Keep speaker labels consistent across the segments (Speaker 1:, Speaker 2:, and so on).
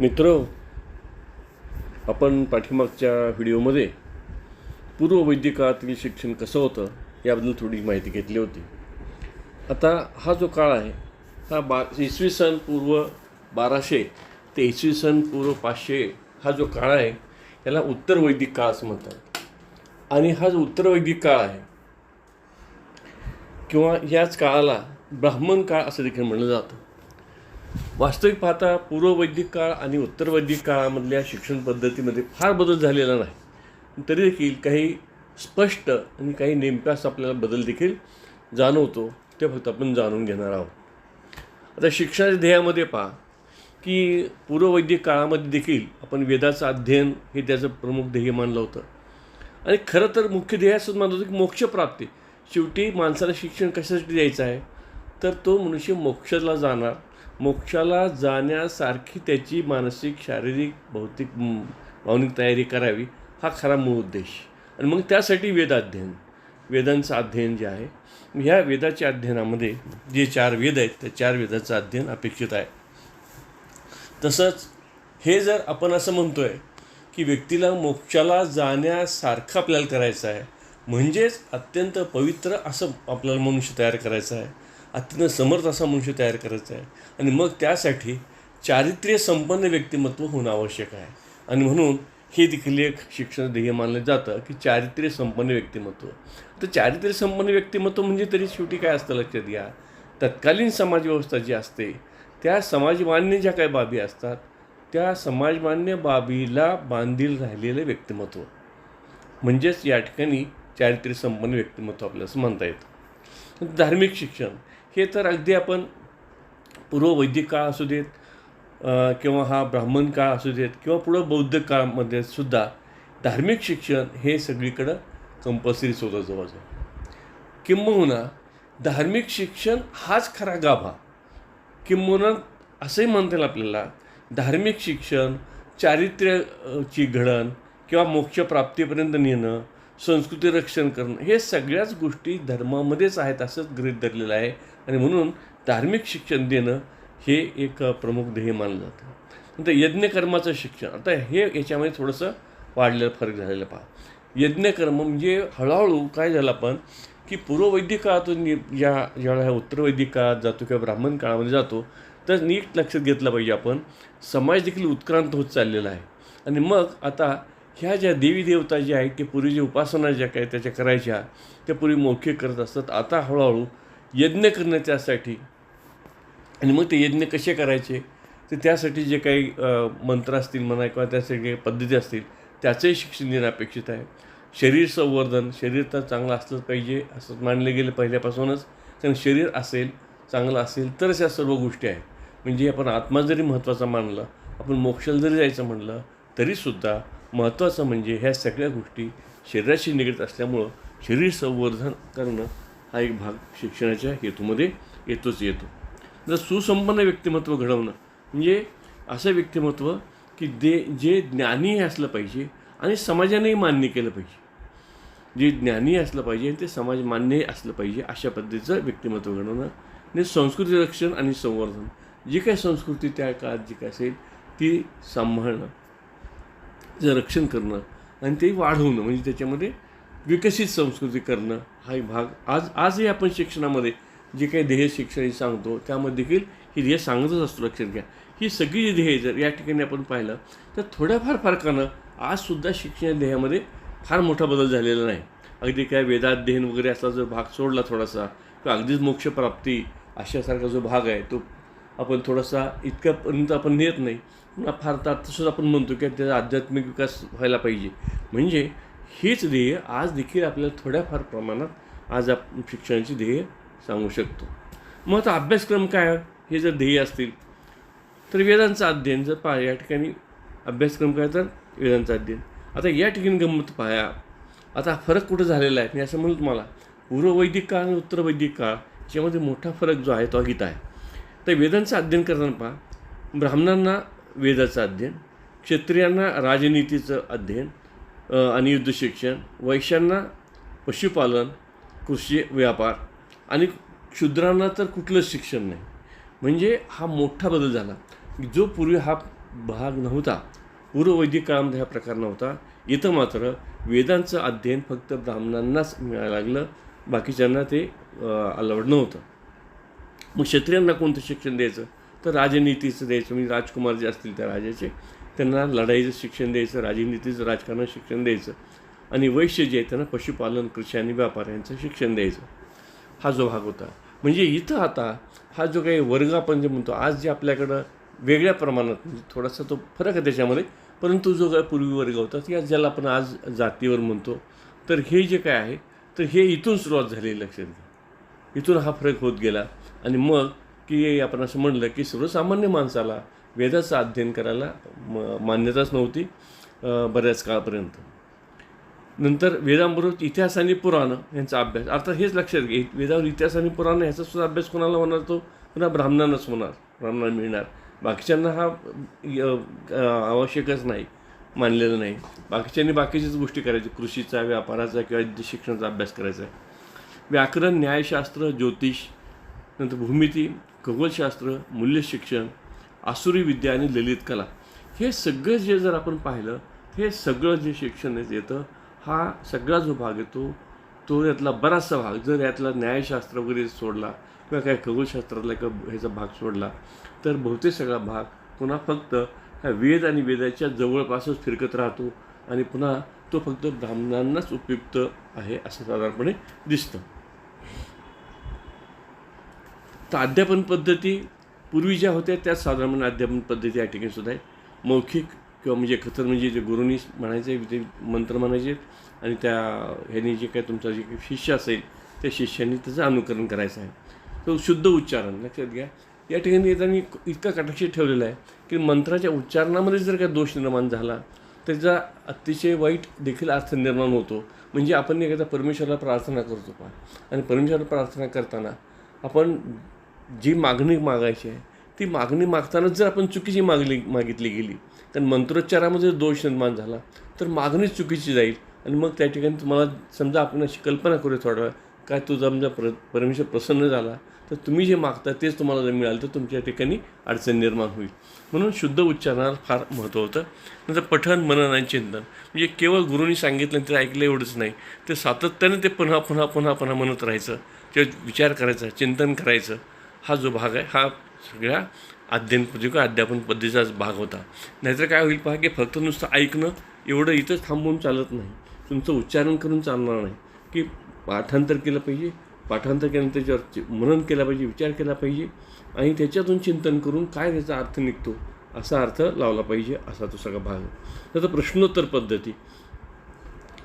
Speaker 1: मित्र आपण पाठीमागच्या व्हिडिओमध्ये पूर्व शिक्षण कसं होतं याबद्दल थोडी माहिती घेतली होती. आता हा जो काळ आहे हा बा इसवी सन पूर्व बाराशे ते इसवी सन पूर्व पाचशे हा जो काळ आहे याला उत्तर वैदिक काळ असं म्हणतात. आणि हा जो उत्तर वैदिक काळ आहे किंवा याच काळाला ब्राह्मण काळ असं देखील म्हणलं जातं. वास्तविक पाहता पूर्ववैदिक काळ आणि उत्तर वैदिक काळामधल्या शिक्षण पद्धतीमध्ये फार बदल झालेला नाही. तरी देखील काही स्पष्ट आणि काही नेमका आपल्याला बदल देखील जाणवतो ते फक्त आपण जाणून घेणार आहोत. आता शिक्षणाच्या ध्येयामध्ये पहा की पूर्ववैदिक काळामध्ये देखील आपण वेदाचं अध्ययन हे त्याचं प्रमुख ध्येय मानलं होतं. आणि खरं तर मुख्य ध्येय असंच मानलं होतं की मोक्षप्राप्ती शेवटी माणसाला शिक्षण कशासाठी द्यायचं आहे? तर तो मनुष्य मोक्षाला जाणार मोक्षाला जाण्यासारखी त्याची मानसिक शारीरिक भौतिक भावनिक तयारी करावी हा खरा मूळ उद्देश. आणि मग त्यासाठी वेदाध्ययन. वेदांचं अध्ययन जे आहे ह्या वेदाच्या अध्ययनामध्ये जे चार वेद आहेत त्या चार वेदाचं अध्ययन अपेक्षित आहे. तसंच हे जर आपण असं म्हणतो आहे की व्यक्तीला मोक्षाला जाण्यासारखं आपल्याला करायचं आहे म्हणजेच अत्यंत पवित्र असं आपल्याला मनुष्य तयार करायचं आहे अत्यंत समर्थ असा मनुष्य तयार करायचा आहे. आणि मग त्यासाठी चारित्र्य संपन्न व्यक्तिमत्व होणं आवश्यक आहे. आणि म्हणून हे देखील एक शिक्षण ध्येय मानलं जातं की चारित्र्य संपन्न व्यक्तिमत्व. तर चारित्र्य संपन्न व्यक्तिमत्व म्हणजे तरी शेवटी काय असतं लक्षात घ्या. तत्कालीन समाजव्यवस्था जी असते त्या समाजमान्य ज्या काही बाबी असतात त्या समाजमान्य बाबीला बांधील राहिलेलं व्यक्तिमत्व. म्हणजेच या ठिकाणी चारित्र्य संपन्न व्यक्तिमत्व आपल्याला असं म्हणता येतं. धार्मिक शिक्षण. हे तर अगदी आपण पूर्व वैदिक काळ असू देत किंवा हा ब्राह्मण काळ असू देत किंवा पुढं बौद्ध काळामध्ये सुद्धा धार्मिक शिक्षण हे सगळीकडं कंपल्सरीच होतं जवळजवळ. किंबहुना धार्मिक शिक्षण हाच खरा गाभा. किंबहुना असंही म्हणता येईल आपल्याला धार्मिक शिक्षण चारित्र्याची घडण किंवा मोक्षप्राप्तीपर्यंत नेणं संस्कृती रक्षण करणं हे सगळ्याच गोष्टी धर्मामध्येच आहेत असंच गृहीत धरलेलं आहे. आणि म्हणून धार्मिक शिक्षण देणं हे एक प्रमुख ध्येय मानलं जातं. नंतर यज्ञकर्माचं शिक्षण. आता हे याच्यामध्ये थोडंसं वाढलेलं फरक झालेलं पहा. यज्ञकर्म म्हणजे हळूहळू काय झालं आपण की पूर्ववैदिक काळातून नि- या ज्यावेळेला ह्या उत्तरवैदिक काळात जातो किंवा ब्राह्मण काळामध्ये जातो तर नीट लक्षात घेतलं पाहिजे आपण समाज देखील उत्क्रांत होत चाललेला आहे. आणि मग आता ह्या ज्या देवी देवता ज्या आहेत की पूर्वी जे उपासना ज्या काय त्याच्या करायच्या त्या पूर्वी मौखिक करत असतात. आता हळूहळू यज्ञ करण्याच्यासाठी. आणि मग ते यज्ञ कसे करायचे? तर त्यासाठी जे काही मंत्र असतील म्हणा किंवा त्यासाठी काही पद्धती असतील त्याचंही शिक्षण देणं अपेक्षित आहे. शरीर संवर्धन शरीर तर चांगलं असलंच पाहिजे असं मानलं गेलं पहिल्यापासूनच. कारण शरीर असेल चांगलं असेल तरच या सर्व गोष्टी आहेत. म्हणजे आपण आत्मा जरी महत्त्वाचा मानलं आपण मोक्षाला जरी जायचं म्हणलं तरीसुद्धा महत्त्वाचं म्हणजे ह्या सगळ्या गोष्टी शरीराशी निगडीत असल्यामुळं शरीर संवर्धन करणं हा एक भाग शिक्षणाच्या हेतूमध्ये येतोच येतो. जर सुसंपन्न व्यक्तिमत्व घडवणं म्हणजे असं व्यक्तिमत्व की दे जे ज्ञानी असलं पाहिजे आणि समाजानेही मान्य केलं पाहिजे. जे ज्ञानी असलं पाहिजे आणि ते समाज मान्य असलं पाहिजे अशा पद्धतीचं व्यक्तिमत्व घडवणं आणि संस्कृती रक्षण आणि संवर्धन. जी काही संस्कृती त्या काळात जी काय असेल ती सांभाळणं जे रक्षण करणं आणि ते वाढवणं म्हणजे त्याच्यामध्ये विकसित संस्कृती करणं हा एक भाग. आज आजही आपण शिक्षणामध्ये जे काही ध्येय शिक्षण सांगतो त्यामध्ये देखील ही ध्येय सांगतच असतो. लक्षात घ्या. ही सगळी जी ध्येय जर या ठिकाणी आपण पाहिलं तर थोड्याफार फरकानं आजसुद्धा शिक्षण ध्येयामध्ये फार मोठा बदल झालेला नाही. अगदी काय वेदाध्ययन वगैरे असा जो भाग सोडला थोडासा किंवा अगदीच मोक्षप्राप्ती अशासारखा जो भाग आहे तो आपण थोडासा इतक्यापर्यंत आपण नेत नाही. पुन्हा फार तर आत्तासुद्धा आपण म्हणतो की त्याचा आध्यात्मिक विकास व्हायला पाहिजे. म्हणजे हेच ध्येय आज देखील आपल्याला थोड्याफार प्रमाणात आज आपण शिक्षणाची ध्येय सांगू शकतो. मग आता अभ्यासक्रम काय? हे जर ध्येय असतील तर वेदांचं अध्ययन जर पहा या ठिकाणी अभ्यासक्रम काय तर? वेदांचं अध्ययन. आता या ठिकाणी गंमत पाहा. आता फरक कुठं झालेला आहे? मी असं म्हणलं तुम्हाला पूर्ववैदिक काळ आणि उत्तर वैदिक काळ याच्यामध्ये मोठा फरक जो आहे तो अगीत आहे. तर वेदांचं अध्ययन करताना पहा ब्राह्मणांना वेदाचं अध्ययन क्षत्रियांना राजनीतीचं अध्ययन आणि युद्ध शिक्षण. वैश्यांना पशुपालन कृषी व्यापार आणि शूद्रांना तर कुठलंच शिक्षण नाही. म्हणजे हा मोठा बदल झाला. जो पूर्वी हा भाग नव्हता पूर्ववैदिक काळामध्ये हा प्रकार नव्हता इथं मात्र वेदांचं अध्ययन फक्त ब्राह्मणांनाच मिळायला लागलं बाकीच्यांना ते अलाउड नव्हतं. मग क्षत्रियांना कोणतं शिक्षण द्यायचं? तर राजनीतीचं द्यायचं. म्हणजे राजकुमार जे असतील त्या राजाचे. त्यांना लढाईचं शिक्षण द्यायचं राजनीतीचं राजकारण शिक्षण द्यायचं. आणि वैश्य जे आहे त्यांना पशुपालन कृषी आणि व्यापार यांचं शिक्षण द्यायचं. हा जो भाग होता. म्हणजे इथं आता हा जो काही वर्ग आपण जे म्हणतो आज जे आपल्याकडं वेगळ्या प्रमाणात म्हणजे थोडासा तो फरक आहे त्याच्यामध्ये परंतु जो काय पूर्वी वर्ग होता या ज्याला आपण आज जातीवर म्हणतो तर हे जे काय आहे तर हे इथून सुरुवात झाली लक्षात घ्या. इथून हा फरक होत गेला. आणि मग की आपण असं म्हणलं की सर्वसामान्य माणसाला वेदाचं अध्ययन करायला म मान्यताच नव्हती बऱ्याच काळापर्यंत. नंतर वेदांबरोबर इतिहास आणि पुराणं यांचा अभ्यास. अर्थात हेच लक्षात घे वेदावर इतिहास आणि पुराणं ह्याचा सुद्धा अभ्यास कोणाला होणार तो? पुन्हा ब्राह्मणांनाच होणार ब्राह्मणांना मिळणार. बाकीच्यांना हा आवश्यकच नाही मानलेलं नाही. बाकीच्यांनी बाकीच्याच गोष्टी करायच्या कृषीचा व्यापाराचा किंवा शिक्षणाचा अभ्यास करायचा आहे. व्याकरण न्यायशास्त्र ज्योतिष नंतर भूमिती खगोलशास्त्र मूल्यशिक्षण आसुरी विद्या आणि ललित कला. हे सगळं जे जर आपण पाहिलं हे सगळं जे शिक्षण आहे येतं हा सगळा जो भाग येतो तो यातला बराचसा भाग जर यातला न्यायशास्त्र वगैरे सोडला किंवा काय खगोलशास्त्रातला एक ह्याचा भाग सोडला तर बहुतेक सगळा भाग पुन्हा फक्त ह्या वेद आणि वेदाच्या जवळपासच फिरकत राहतो आणि पुन्हा तो फक्त ब्राह्मणांनाच उपयुक्त आहे असं साधारणपणे दिसतं. तर अध्यापन पद्धती पूर्वी ज्या होत्या त्याच साधारण अध्यापन पद्धती या ठिकाणी सुद्धा आहे मौखिक किंवा म्हणजे कथन म्हणजे जे गुरुनी म्हणायचे ते मंत्र म्हणायचे आणि त्या ह्याने जे काय तुमचा जे काही शिष्य असेल त्या शिष्यांनी त्याचं अनुकरण करायचं आहे. तो शुद्ध उच्चारण लक्षात घ्या. या ठिकाणी त्यांनी इतका कटाक्ष ठेवलेला आहे की मंत्राच्या उच्चारणामध्ये जर काय दोष निर्माण झाला त्याचा अतिशय वाईट देखील अर्थ निर्माण होतो. म्हणजे आपण एखादा परमेश्वराला प्रार्थना करतो पहा. आणि परमेश्वराला प्रार्थना करताना आपण जी मागणी मागायची आहे ती मागणी मागतानाच जर आपण चुकीची मागली मागितली गेली कारण मंत्रोच्चारामध्ये दोष निर्माण झाला तर मागणीच चुकीची जाईल. आणि मग त्या ठिकाणी तुम्हाला समजा आपण अशी कल्पना करूया थोडा काय तुझा समजा प्र परमेश्वर प्रसन्न झाला तर तुम्ही जे मागता तेच तुम्हाला जर मिळालं तर तुमच्या ठिकाणी अडचण निर्माण होईल. म्हणून शुद्ध उच्चारणाला फार महत्त्व होतं. नंतर पठण मनन आणि चिंतन. म्हणजे केवळ गुरुनी सांगितलं ते ऐकलं एवढंच नाही ते सातत्याने ते पुन्हा पुन्हा पुन्हा पुन्हा म्हणत राहायचं. ते विचार करायचा चिंतन करायचं. हा जो भाग आहे हा सगळ्या अध्ययन पद्धती किंवा अध्यापन पद्धतीचाच भाग होता. नाहीतर काय होईल पहा की फक्त नुसतं ऐकणं एवढं इथंच थांबवून चालत नाही. तुमचं उच्चारण करून चालणार नाही. की पाठांतर केलं पाहिजे पाठांतर केल्यानंतर त्याच्यावर मनन केला पाहिजे विचार केला पाहिजे आणि त्याच्यातून चिंतन करून काय त्याचा अर्थ निघतो असा अर्थ लावला पाहिजे असा तो सगळा भाग आहे. नंतर प्रश्नोत्तर पद्धती.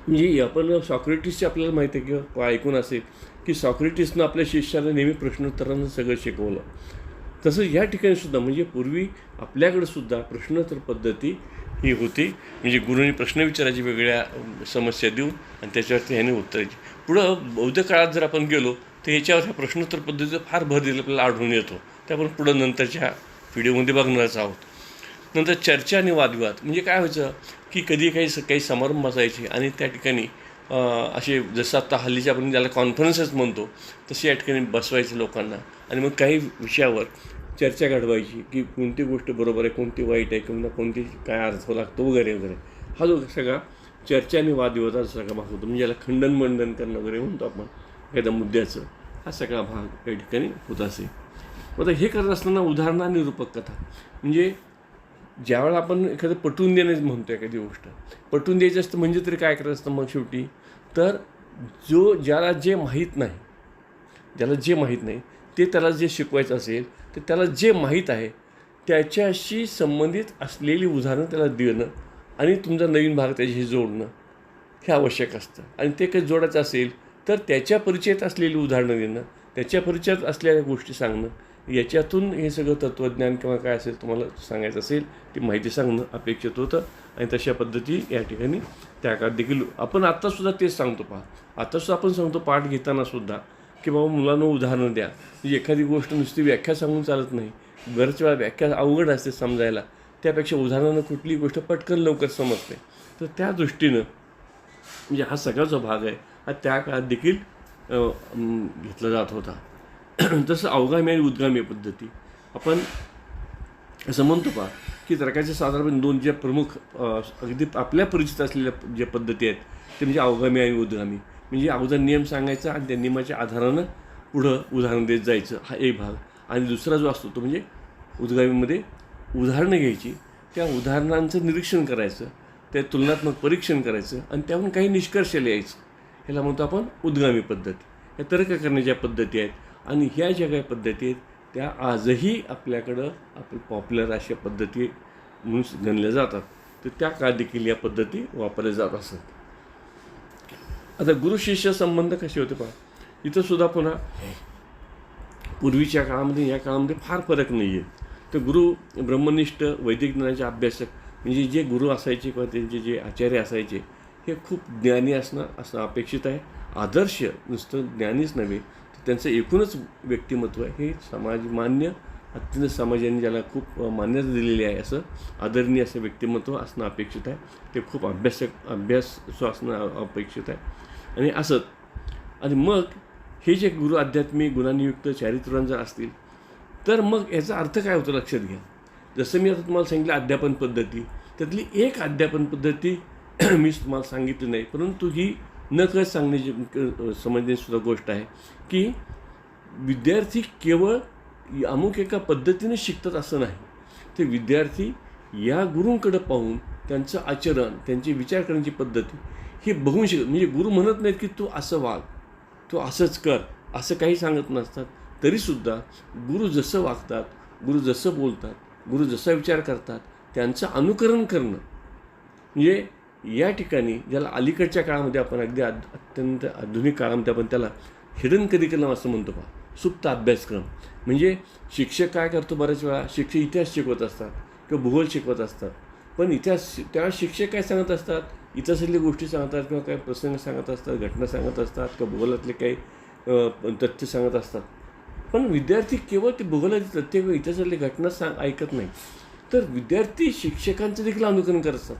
Speaker 1: म्हणजे आपण सॉक्रेटिसची आपल्याला माहिती आहे किंवा ऐकून असेल की सॉक्रेटिसनं आपल्या शिष्याला नेहमी प्रश्नोत्तरानं सगळं शिकवलं. तसं या ठिकाणीसुद्धा म्हणजे पूर्वी आपल्याकडे सुद्धा प्रश्नोत्तर पद्धती ही होती. म्हणजे गुरुंनी प्रश्न विचारायची वेगळ्या समस्या देऊन आणि त्याच्यावरती ह्याने उत्तरायची पुढं बौद्ध काळात जर आपण गेलो तर याच्यावर ह्या प्रश्नोत्तर पद्धतीचा फार भर दिला आपल्याला आढळून येतो. ते आपण पुढं नंतरच्या व्हिडिओमध्ये बघणारच आहोत. नंतर चर्चा आणि वादविवाद म्हणजे काय व्हायचं की कधी काही स- काही समारंभ असायचे आणि त्या ठिकाणी असे जसं आता हल्लीच्या आपण ज्याला कॉन्फरन्सेस म्हणतो तसे या ठिकाणी बसवायचे लोकांना. आणि मग काही विषयावर चर्चा घडवायची की कोणती गोष्ट बरोबर आहे कोणती वाईट आहे किंवा कोणती काय अर्थ लागतो वगैरे वगैरे. हा जो सगळा चर्चा आणि वादविवादाचा सगळा भाग होतो म्हणजे याला खंडन मंडन करणं वगैरे म्हणतो आपण एखाद्या मुद्द्याचं हा सगळा भाग या ठिकाणी होत असे. मग आता हे करत असताना उदाहरणं आणि रूपक कथा म्हणजे ज्यावेळेला आपण एखादं पटवून देणे म्हणतो एखादी गोष्ट पटवून द्यायचं असतं म्हणजे तरी काय करायचं असतं मग शेवटी? तर जो ज्याला जे माहीत नाही ज्याला जे माहीत नाही ते त्याला जे शिकवायचं असेल तर त्याला जे माहीत आहे त्याच्याशी संबंधित असलेली उदाहरणं त्याला देणं आणि तुमचा नवीन भाग त्याच्याशी जोडणं हे आवश्यक असतं. आणि ते काही जोडायचं असेल तर त्याच्या परिचयात असलेली उदाहरणं देणं त्याच्या परिचयात असलेल्या गोष्टी सांगणं याच्यातून हे सगळं तत्त्वज्ञान किंवा काय असेल तुम्हाला सांगायचं असेल ती माहिती सांगणं अपेक्षित होतं आणि तशा पद्धती या ठिकाणी त्या काळात देखील आपण आत्तासुद्धा तेच सांगतो पहा. आत्तासुद्धा आपण सांगतो पाठ घेतानासुद्धा की बाबा मुलांना उदाहरणं द्या. म्हणजे एखादी गोष्ट नुसती व्याख्या सांगून चालत नाही. बऱ्याच वेळा व्याख्या अवघड असते समजायला. त्यापेक्षा उदाहरणानं कुठली गोष्ट पटकन लवकर समजते. तर त्या दृष्टीनं म्हणजे हा सगळा जो भाग आहे. हा त्या काळात देखील घेतला जात होता. तसं अवगामी आणि उद्गामी पद्धती. आपण असं म्हणतो पा की तर्काचे साधारणपणे दोन ज्या प्रमुख अगदी आपल्या परिचित असलेल्या ज्या पद्धती आहेत ते म्हणजे अवगामी आणि उद्गामी. म्हणजे अगोदर नियम सांगायचा आणि त्या नियमाच्या आधारानं पुढं उदाहरण देत जायचं हा एक भाग. आणि दुसरा जो असतो तो म्हणजे उद्गामीमध्ये उदाहरणं घ्यायची. त्या उदाहरणांचं निरीक्षण करायचं त्या तुलनात्मक परीक्षण करायचं आणि त्यावरून काही निष्कर्ष लिहायचं. ह्याला म्हणतो आपण उद्गामी पद्धत. या तर्क करण्याच्या पद्धती आहेत. आणि ह्या ज्या काही पद्धती आहेत त्या आजही आपल्याकडं आपण पॉप्युलर अशा पद्धती म्हणून गणल्या जातात. तर त्या काळ देखील या पद्धती वापरल्या जात असत आता गुरु शिष्य संबंध कसे होते पहा. इथं सुद्धा पुन्हा पूर्वीच्या काळामध्ये या काळामध्ये फार फरक नाही आहे तर गुरु ब्रह्मनिष्ठ वैदिक ज्ञानाचे अभ्यासक म्हणजे जे गुरु असायचे किंवा त्यांचे जे आचार्य असायचे हे खूप ज्ञानी असणं असणं अपेक्षित आहे. आदर्श नुसतं ज्ञानीच नव्हे त्यांचं एकूणच व्यक्तिमत्व आहे. हे समाज मान्य अत्यंत समाजाने ज्याला खूप मान्यता दिलेली आहे असं आदरणीय असं व्यक्तिमत्व असणं अपेक्षित आहे. ते खूप अभ्यासक अभ्यास असणं अपेक्षित आहे. आणि असत आणि मग हे जे गुरु आध्यात्मिक गुणांनियुक्त चारित्र्यां जर असतील तर मग याचा अर्थ काय होतो लक्षात घ्या. जसं मी आता तुम्हाला सांगितलं अध्यापन पद्धती त्यातली एक अध्यापन पद्धती मी तुम्हाला सांगितली नाही परंतु ही न कळत सांगण्याची अ, समजण्याची सुद्धा गोष्ट आहे की विद्यार्थी केवळ अमुक एका पद्धतीने शिकतात असं नाही. ते विद्यार्थी या गुरूंकडं पाहून त्यांचं आचरण त्यांची विचार करण्याची पद्धती हे बघून शिकत म्हणजे गुरु म्हणत नाहीत की तू असं वाग तू असंच कर असं काही सांगत नसतात. तरीसुद्धा गुरु जसं वागतात गुरु जसं बोलतात गुरु जसा विचार करतात त्यांचं अनुकरण करणं म्हणजे या ठिकाणी ज्याला अलीकडच्या काळामध्ये आपण अगदी आद अत्यंत आधुनिक काळामध्ये आपण त्याला हिडन करिक्युलम असं म्हणतो पहा सुप्त अभ्यासक्रम. म्हणजे शिक्षक काय करतो बऱ्याच वेळा? शिक्षक इतिहास शिकवत असतात किंवा भूगोल शिकवत असतात. पण इतिहास त्या शिक्षक काय सांगत असतात? इतिहासातल्या गोष्टी सांगतात किंवा काही प्रसंग सांगत असतात घटना सांगत असतात किंवा भूगोलातले काही तथ्य सांगत असतात. पण विद्यार्थी केवळ ते भूगोलातील तथ्य किंवा इतिहासातली घटना सांग ऐकत नाही. तर विद्यार्थी शिक्षकांचं देखील अनुकरण करत असतात.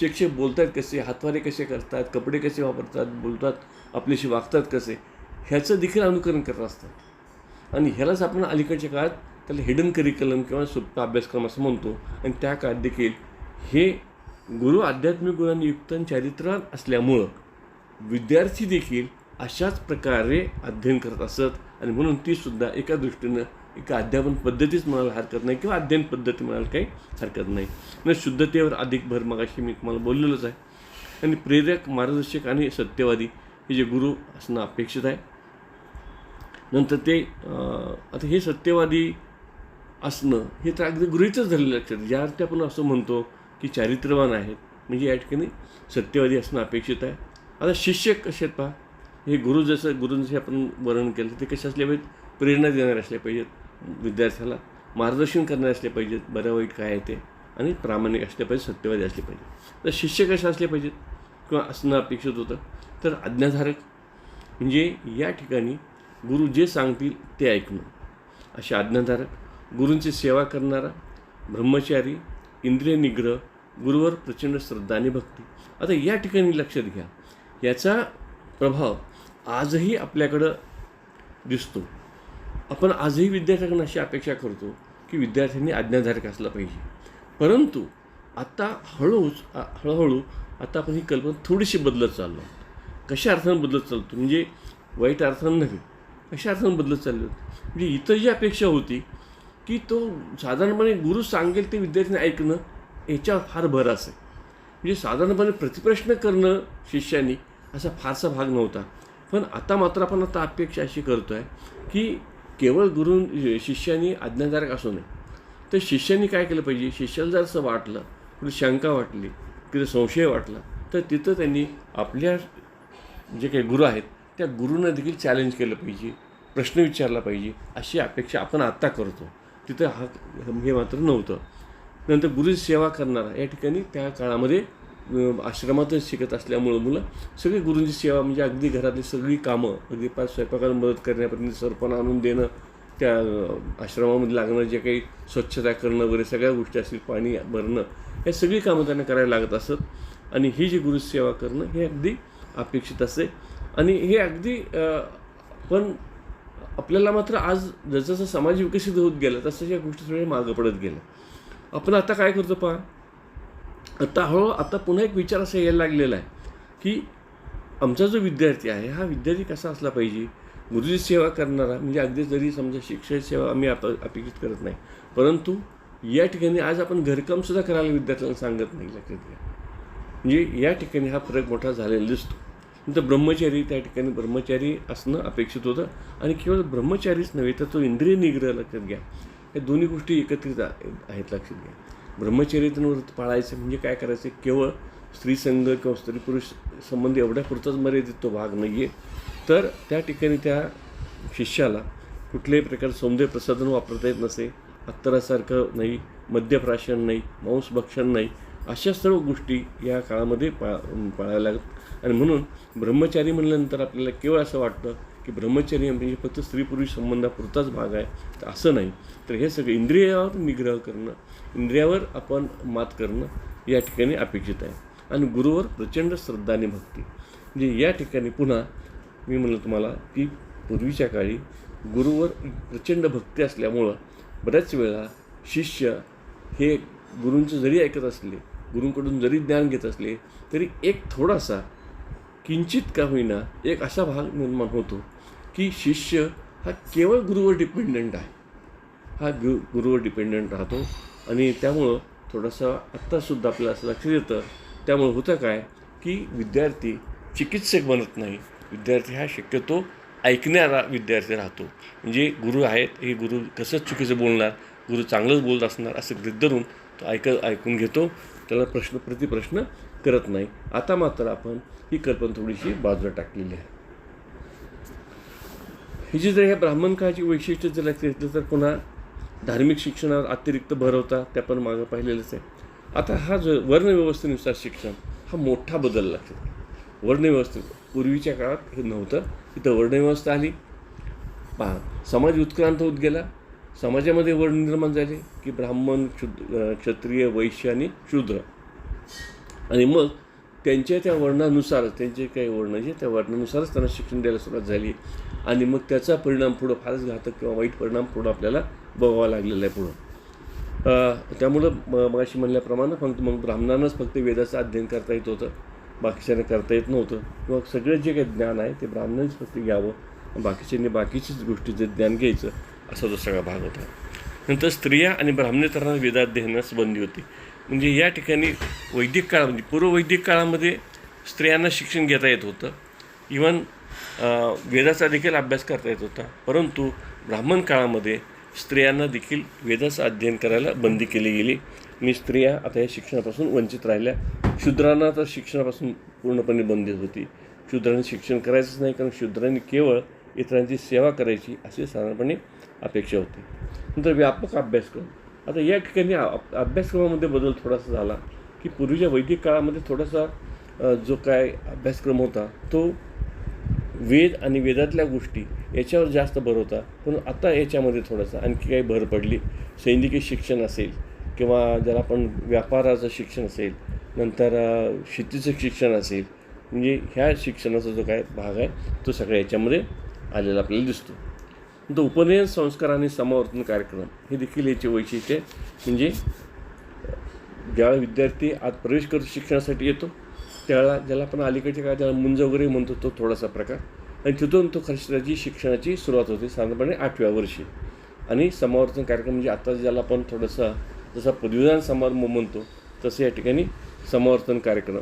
Speaker 1: शिक्षक बोलतात कसे हातवारे कसे करतात कपडे कसे वापरतात बोलतात आपल्याशी वागतात कसे ह्याचं देखील अनुकरण करत असतात. आणि ह्यालाच आपण अलीकडच्या काळात त्याला हिडन करिक्युलम किंवा सुप्त अभ्यासक्रम असं म्हणतो. आणि त्या काळात देखील हे गुरु आध्यात्मिक गुणांनी युक्त आणि असल्यामुळं विद्यार्थी देखील अशाच प्रकारे अध्ययन करत असत. आणि म्हणून ती सुद्धा एका दृष्टीनं एका अध्यापन पद्धतीच म्हणायला हरकत नाही किंवा अध्ययन पद्धती म्हणायला काही हरकत नाही. न शुद्धतेवर अधिक भर मगाशी मी तुम्हाला बोललेलोच आहे. आणि प्रेरक मार्गदर्शक आणि सत्यवादी हे जे गुरु असणं अपेक्षित आहे. नंतर ते आता हे सत्यवादी असणं हे तर अगदी गृहितच झालेलं लक्षात ज्या अर्थी आपण असं म्हणतो की चारित्र्यवान आहेत म्हणजे या ठिकाणी सत्यवादी असणं अपेक्षित आहे. आता शिष्य कसे आहेत पहा. हे गुरु जसं गुरुंचे आपण वर्णन केलं ते कसे असले पाहिजेत? प्रेरणा देणारे असले पाहिजेत. विद्यार्थ्याला मार्गदर्शन करणारे असले पाहिजेत बरं वाईट काय आहे ते. आणि प्रामाणिक असले पाहिजे सत्यवादी असले पाहिजे. तर शिष्य कसे असले पाहिजेत किंवा असणं अपेक्षित होतं तर आज्ञाधारक. म्हणजे या ठिकाणी गुरु जे सांगतील ते ऐकणं. असे आज्ञाधारक गुरूंची सेवा करणारा ब्रह्मचारी इंद्रिय निग्रह गुरुवर प्रचंड श्रद्धा आणि भक्ती. आता या ठिकाणी लक्षात घ्या. याचा प्रभाव आजही आपल्याकडं दिसतो. आपण आजही विद्यार्थ्यांकडून अशी अपेक्षा करतो की विद्यार्थ्यांनी आज्ञाधारक असला पाहिजे. परंतु आता हळूच हळूहळू आता आपण ही कल्पना थोडीशी बदलत चाललो आहोत. कशा अर्थानं बदलत चालतो? म्हणजे वाईट अर्थानं नव्हे कशा अर्थानं बदलत चाललो म्हणजे इतर जी अपेक्षा होती की तो साधारणपणे गुरु सांगेल ते विद्यार्थ्यांनी ऐकणं याच्यावर फार भर असे म्हणजे साधारणपणे प्रतिप्रश्न करणं शिष्यांनी असा फारसा भाग नव्हता. पण आता मात्र आपण आता अपेक्षा अशी करतो आहे की केवळ गुरु शिष्यांनी आज्ञाधारक असू नये. तर शिष्यांनी काय केलं पाहिजे? शिष्याला जर असं वाटलं कुठे शंका वाटली किंवा संशय वाटला तर तिथं त्यांनी आपल्या जे काही गुरु आहेत त्या गुरूंना देखील चॅलेंज केलं पाहिजे प्रश्न विचारला पाहिजे अशी अपेक्षा आपण आत्ता करतो. तिथं हा हे मात्र नव्हतं. नंतर गुरुची सेवा करणारा या ठिकाणी त्या काळामध्ये आश्रमातच शिकत असल्यामुळं मुलं सगळी गुरूंची सेवा म्हणजे अगदी घरातली सगळी कामं अगदी पाच स्वयंपाकाला मदत करण्यापर्यंत सरपण आणून देणं त्या आश्रमामध्ये लागणं जे काही स्वच्छता करणं वगैरे सगळ्या गोष्टी असतील पाणी भरणं या सगळी कामं त्यांना करायला लागत असत. आणि ही जी गुरुसेवा करणं हे अगदी अपेक्षित असते आणि हे अगदी पण आपल्याला मात्र आज जसजसं समाज विकसित होत गेला तसं या गोष्टी थोड्या मागं पडत गेल्या. आपण आता काय करतो पहा? आता हळू आता पुन्हा एक विचार असा यायला लागलेला आहे की आमचा जो विद्यार्थी आहे हा विद्यार्थी कसा असला पाहिजे? गुरुजी सेवा करणारा म्हणजे अगदी जरी समजा शिक्षण सेवा आम्ही आता अपेक्षित करत नाही परंतु या ठिकाणी आज आपण घरकामसुद्धा करायला विद्यार्थ्यांना सांगत नाही लक्षात घ्या. म्हणजे या ठिकाणी हा फरक मोठा झालेला दिसतो. नंतर ब्रह्मचारी त्या ठिकाणी ब्रह्मचारी असणं अपेक्षित होतं आणि केवळ ब्रह्मचारीच नव्हे तर तो इंद्रिय निग्रह लक्षात घ्या. या दोन्ही गोष्टी एकत्रित आहेत लक्षात घ्या. ब्रह्मचर्यातून व्रत पाळायचं म्हणजे काय करायचं? केवळ स्त्रीसंघ किंवा स्त्री पुरुष संबंध एवढ्यापुरताच मर्यादित तो भाग नाही आहे तर त्या ठिकाणी त्या शिष्याला कुठल्याही प्रकारे सौंदर्य प्रसाधन वापरता येत नसे अत्तरासारखं नाही मद्यप्राशन नाही मांसभक्षण नाही अशा सर्व गोष्टी या काळामध्ये पा पाळायला लागत. आणि म्हणून ब्रह्मचारी म्हणल्यानंतर आपल्याला केवळ असं वाटतं की ब्रह्मचर्य म्हणजे फक्त स्त्री पुरुष संबंधापुरताच भाग आहे तर असं नाही. तर हे सगळं इंद्रियावर निग्रह करणं इंद्रियावर आपण मात करणं या ठिकाणी अपेक्षित आहे. आणि गुरुवर प्रचंड श्रद्धाने भक्ती. म्हणजे या ठिकाणी पुन्हा मी म्हणलं तुम्हाला की पूर्वीच्या काळी गुरुवर प्रचंड भक्ती असल्यामुळं बऱ्याच वेळा शिष्य हे गुरूंचं जरी ऐकत असले गुरूंकडून जरी ज्ञान घेत असले तरी एक थोडासा किंचित का होईना एक असा भाग निर्माण होतो की शिष्य हा केवळ गुरुवर डिपेंडंट आहे. हा गु गुरुवर डिपेंडंट राहतो. आणि त्यामुळं थोडंसं आत्तासुद्धा आपल्याला असं लक्षात येतं. त्यामुळं होतं काय की विद्यार्थी चिकित्सक बनत नाही. विद्यार्थी हा शक्यतो ऐकणारा विद्यार्थी राहतो. म्हणजे गुरु आहेत हे गुरु कसंच चुकीचं बोलणार गुरु चांगलंच बोलत असणार असं गृह धरून तो ऐक ऐकून घेतो. त्याला प्रश्न प्रतिप्रश्न करत नाही. आता मात्र आपण ही कल्पना थोडीशी बाजूला टाकलेली आहे. ही जी जर ह्या ब्राह्मण काळाची वैशिष्ट्य जर लक्षात घेतलं तर पुन्हा धार्मिक शिक्षणावर अतिरिक्त भर होता ते आपण मागं पाहिलेलंच आहे. आता हा जो वर्णव्यवस्थेनुसार शिक्षण हा मोठा बदल लागतो वर्णव्यवस्थे पूर्वीच्या काळात हे नव्हतं. इथं वर्णव्यवस्था आली. पहा समाज उत्क्रांत होत गेला. समाजामध्ये वर्ण निर्माण झाले की ब्राह्मण क्षुद्र क्षत्रिय वैश्य आणि शूद्र. आणि मग त्यांच्या त्या वर्णानुसारच त्यांचे काही वर्ण जे त्या वर्णानुसारच त्यांना शिक्षण द्यायला सुरुवात झाली. आणि मग त्याचा परिणाम पुढं फारच घातक किंवा वाईट परिणाम पुढं आपल्याला बघावा लागलेला आहे पुढं. त्यामुळं मग अशी म्हणल्याप्रमाणे फक्त मग ब्राह्मणांनाच फक्त वेदाचं अध्ययन करता येत होतं. बाकीच्यांना करता येत नव्हतं. किंवा सगळं जे काही ज्ञान आहे ते ब्राह्मणांनीच फक्त घ्यावं बाकीच्यांनी बाकीचीच गोष्टीचं ज्ञान घ्यायचं असा तो सगळा भाग होता. नंतर स्त्रिया आणि ब्राह्मणेतरांना वेदाध्ययनास बंदी होती. म्हणजे या ठिकाणी वैदिक काळामध्ये म्हणजे पूर्व वैदिक काळामध्ये स्त्रियांना शिक्षण घेता येत होतं. इवन वेदाचा देखील अभ्यास करता येत होता. परंतु ब्राह्मण काळामध्ये स्त्रियांना देखील वेदाचं अध्ययन करायला बंदी केली गेली. मी स्त्रिया आता या शिक्षणापासून वंचित राहिल्या. शूद्रांना तर शिक्षणापासून पूर्णपणे बंदी होती. शूद्रांनी शिक्षण करायचंच नाही कारण शूद्रांनी केवळ इतरांची सेवा करायची अशी साधारणपणे अपेक्षा होती. नंतर व्यापक अभ्यासक्रम. आता या ठिकाणी अभ्यासक्रमामध्ये बदल थोडासा झाला की पूर्वीच्या वैदिक काळामध्ये थोडासा जो काय अभ्यासक्रम होता तो वेद आणि वेदातल्या गोष्टी याच्यावर जास्त भर होता. पण आता याच्यामध्ये थोडासा आणखी काही भर पडली. सैनिकी शिक्षण असेल किंवा ज्याला आपण व्यापाराचं शिक्षण असेल नंतर शेतीचं शिक्षण असेल म्हणजे ह्या शिक्षणाचा जो काय भाग आहे तो सगळ्या याच्यामध्ये आलेला आपल्याला दिसतो. नंतर उपनयन संस्कार आणि समावर्तन कार्यक्रम हे देखील याचे वैशिष्ट्य म्हणजे ज्यावेळी विद्यार्थी आत प्रवेश करतो शिक्षणासाठी येतो त्याला ज्याला आपण अलीकडच्या काळात ज्याला मुंज वगैरे म्हणतो तो थोडासा प्रकार. आणि तिथून तो खर्चाची त्याची शिक्षणाची सुरुवात होते साधारणपणे आठव्या वर्षी. आणि समावर्तन कार्यक्रम म्हणजे आता ज्याला आपण थोडंसं जसा पदवीदान समारंभ म्हणतो तसं या ठिकाणी समावर्तन कार्यक्रम.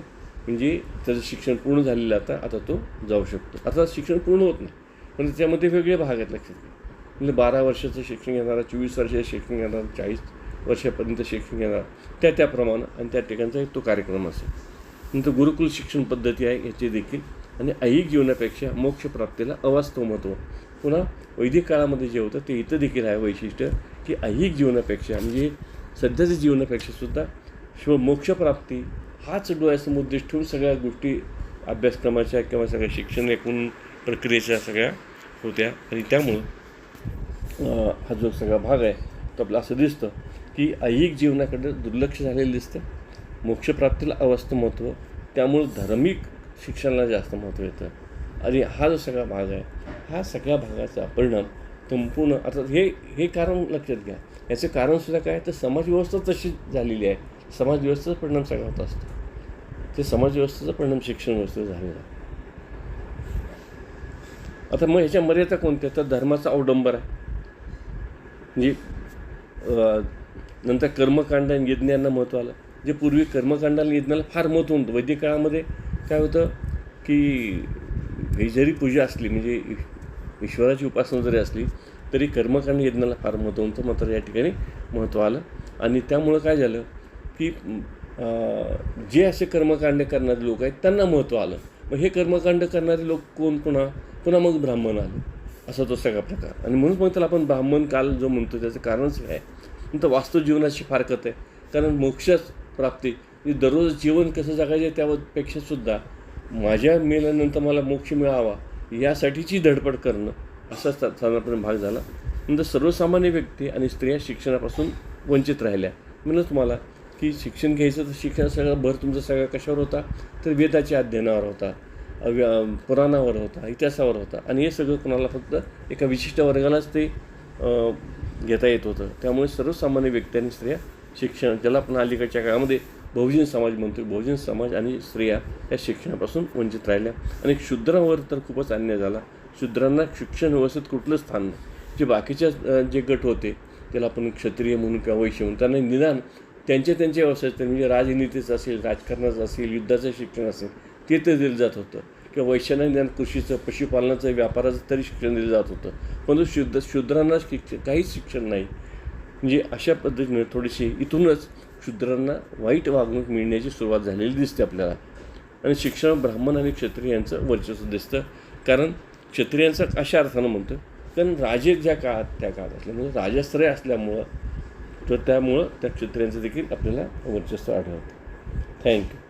Speaker 1: म्हणजे त्याचं शिक्षण पूर्ण झालेलं आता आता तो जाऊ शकतो. आता शिक्षण पूर्ण होत नाही. पण त्याच्यामध्ये वेगळे भाग आहेत लक्षात घ्या. म्हणजे बारा वर्षाचं शिक्षण घेणारा चोवीस वर्षाचं शिक्षण घेणारा चाळीस वर्षापर्यंत शिक्षण घेणारा त्या त्याप्रमाणे आणि त्या ठिकाणचा एक तो कार्यक्रम असेल. नंतर गुरुकुल शिक्षण पद्धती आहे याचे देखील. आणि ऐहिक जीवनापेक्षा मोक्षप्राप्तीला अवास्तव महत्त्व पुन्हा वैदिक काळामध्ये जे होतं ते इथं देखील आहे वैशिष्ट्य की ऐहिक जीवनापेक्षा म्हणजे सध्याच्या जीवनापेक्षा सुद्धा शिव मोक्षप्राप्ती हाच डोळ्यासमोर उद्देश ठेवून सगळ्या गोष्टी अभ्यासक्रमाच्या किंवा सगळ्या शिक्षण एकूण प्रक्रियेच्या सगळ्या होत्या. आणि त्यामुळं हा जो सगळा भाग आहे तो आपला असं दिसतं की ऐहिक जीवनाकडं दुर्लक्ष झालेलं दिसतं. मोक्षप्राप्तीला अवस्थ महत्त्व त्यामुळं धार्मिक शिक्षणाला जास्त महत्त्व येतं. आणि हा जो सगळा भाग आहे हा सगळ्या भागाचा परिणाम संपूर्ण आता हे हे कारण लक्षात घ्या. याचं कारणसुद्धा काय तर समाजव्यवस्था तशी झालेली आहे. समाजव्यवस्थेचा परिणाम सगळा होत असतो. ते समाजव्यवस्थेचा परिणाम शिक्षण व्यवस्थेत झालेला आहे. आता मग ह्याच्या मर्यादा कोणत्या? तर धर्माचा अवडंबर आहे. म्हणजे नंतर कर्मकांड आणि यज्ञांना महत्त्व आलं. जे पूर्वी कर्मकांडाला यज्ञाला फार महत्त्व होतं. वैदिक काळामध्ये काय होतं की ही जरी पूजा असली म्हणजे ईश्वराची उपासना जरी असली तरी कर्मकांड यज्ञाला फार महत्त्व होतं. मात्र या ठिकाणी महत्त्व आलं. आणि त्यामुळं काय झालं की जे असे कर्मकांड करणारे लोक आहेत त्यांना महत्त्व आलं. मग हे कर्मकांड करणारे लोक कोण पुन्हा पुन्हा मग ब्राह्मण आले. असा तो सगळा प्रकार. आणि म्हणून मग त्याला आपण ब्राह्मण काल जो म्हणतो त्याचं कारणच हे आहे. नंतर वास्तव जीवनाची फारकत आहे. कारण मोक्षच प्राप्ती. म्हणजे दररोज जीवन कसं जगायचं त्यापेक्षासुद्धा माझ्या मेल्यानंतर मला मोक्ष मिळावा यासाठीची धडपड करणं असा सा- साधारणपणे भाग झाला. नंतर सर्वसामान्य व्यक्ती आणि स्त्रिया शिक्षणापासून वंचित राहिल्या. म्हणूनच तुम्हाला की शिक्षण घ्यायचं तर शिक्षण सगळा भर तुमचा सगळा कशावर होता? तर वेदाच्या अध्ययनावर होता पुराणावर होता इतिहासावर होता. आणि हे सगळं कोणाला फक्त एका विशिष्ट वर्गालाच ते घेता येत होतं. त्यामुळे सर्वसामान्य व्यक्ती आणि स्त्रिया शिक्षण ज्याला आपण अलीकडच्या काळामध्ये बहुजन समाज म्हणतो बहुजन समाज आणि स्त्रिया या शिक्षणापासून वंचित राहिल्या. आणि शूद्रांवर तर खूपच अन्याय झाला. शूद्रांना शिक्षण व्यवस्थेत कुठलं स्थान नाही. जे बाकीच्या जे गट होते त्याला आपण क्षत्रिय म्हणून किंवा वैश्य म्हणून त्यांना निदान त्यांच्या त्यांच्या व्यवसायात म्हणजे राजनीतीचं असेल राजकारणाचं असेल युद्धाचं शिक्षण असेल ते तर दिलं जात होतं. किंवा वैश्यांना ज्ञान कृषीचं पशुपालनाचं व्यापाराचं तरी शिक्षण दिलं जात होतं. परंतु शुद्ध शूद्रांना शिक्षण काहीच शिक्षण नाही. म्हणजे अशा पद्धतीनं थोडीशी इथूनच शूद्रांना वाईट वागणूक मिळण्याची सुरुवात झालेली दिसते आपल्याला. आणि शिक्षण ब्राह्मण आणि क्षत्रियांचं वर्चस्व दिसतं. कारण क्षत्रियांचं अशा अर्थानं म्हणतो कारण राजे ज्या काळात त्या काळात असल्यामुळे म्हणजे राजाश्रय असल्यामुळं तर त्यामुळं त्या क्षत्रियांचं देखील आपल्याला वर्चस्व आढळतं. थँक्यू